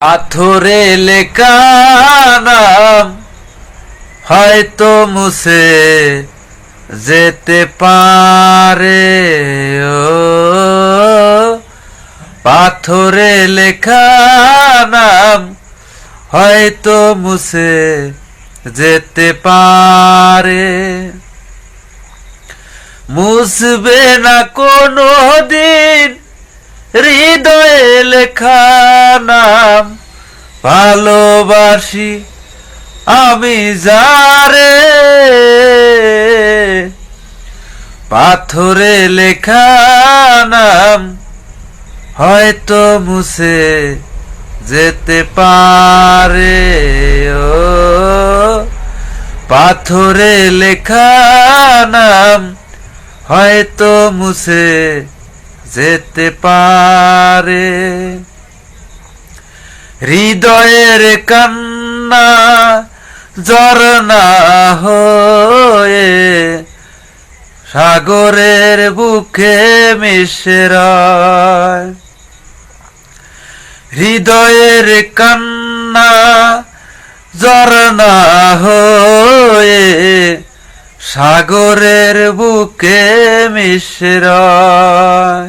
পাথরে নাম হয়তো মুছে যেতে পারে, ও। পাথরে লেখা নাম হয়তো মুছে যেতে পারে। মুছবে না কোনো দিন হৃদয়ে লেখা নাম ভালোবাসি আমি যারে। পাথরে লেখা নাম হয়তো মুছে যেতে পারে, ও। পাথরে লেখা নাম হয়তো মুছে যেতে পারে। হৃদয়ের কান্না ঝরনা হয়ে সাগরের বুকে মিশ্রয় হৃদয়ের কান্না ঝরনা হয়ে সাগরের বুকে মিশ্রয়